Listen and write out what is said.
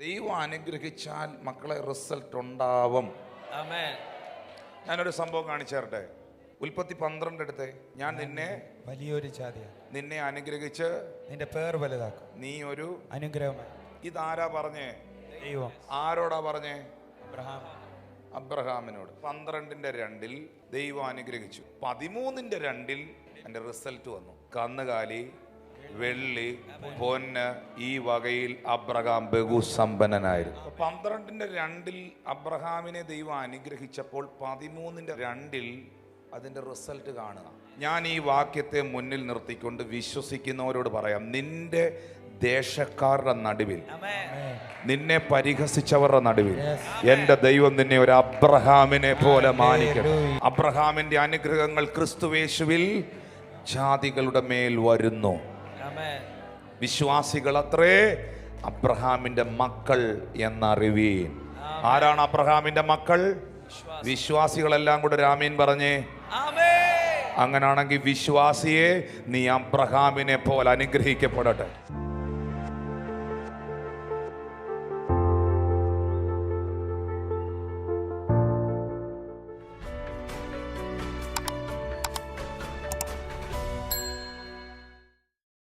ദൈവം അനുഗ്രഹിച്ചാൽ മക്കളെ റിസൾട്ട് ഉണ്ടാവും. ഞാനൊരു സംഭവം കാണിച്ചു തരട്ടെ ഉൽപ്പത്തി പന്ത്രണ്ട് എടുത്തെ. ഞാൻ നിന്നെ വലിയൊരു ജാതിയാണ്. നിന്നെ അനുഗ്രഹിച്ച് നിന്റെ പേർ വലുതാക്കും. നീ ഒരു അനുഗ്രഹമായി ഇതാരാ പറഞ്ഞേ? ദൈവം. ആരോടാ പറഞ്ഞേ? അബ്രഹാം. അബ്രഹാമിനോട്. പന്ത്രണ്ടിന്റെ രണ്ടിൽ ദൈവം അനുഗ്രഹിച്ചു. പതിമൂന്നിന്റെ രണ്ടിൽ എന്റെ റിസൾട്ട് വന്നു. കന്നുകാലി വെള്ളി പൊന്ന് ഈ വകയിൽ അബ്രഹാം ബഹുസമ്പന്നനായിരുന്നു പന്ത്രണ്ടിന്റെ രണ്ടിൽ അബ്രഹാമിനെ ദൈവം അനുഗ്രഹിച്ചപ്പോൾ പതിമൂന്നിന്റെ രണ്ടിൽ അതിന്റെ റിസൾട്ട് കാണുക ഞാൻ ഈ വാക്യത്തെ മുന്നിൽ നിർത്തിക്കൊണ്ട് വിശ്വസിക്കുന്നവരോട് പറയാം നിന്റെ ദേശക്കാരുടെ നടുവിൽ. നിന്നെ പരിഹസിച്ചവരുടെ നടുവിൽ എന്റെ ദൈവം നിന്നെ ഒരു അബ്രഹാമിനെ പോലെ മാനിക്കണം അബ്രഹാമിന്റെ അനുഗ്രഹങ്ങൾ ക്രിസ്തുവേശുവിൽ ജാതികളുടെ മേൽ വരുന്നു. വിശ്വാസികൾ അത്രേ അബ്രഹാമിന്റെ മക്കൾ എന്നറിവീൻ. ആരാണ് അബ്രഹാമിന്റെ മക്കൾ? വിശ്വാസികളെല്ലാം കൂടെ രാമീൻ പറഞ്ഞേ. അങ്ങനാണെങ്കിൽ വിശ്വാസിയെ നീ അബ്രഹാമിനെ പോലെ അനുഗ്രഹിക്കപ്പെടട്ടെ.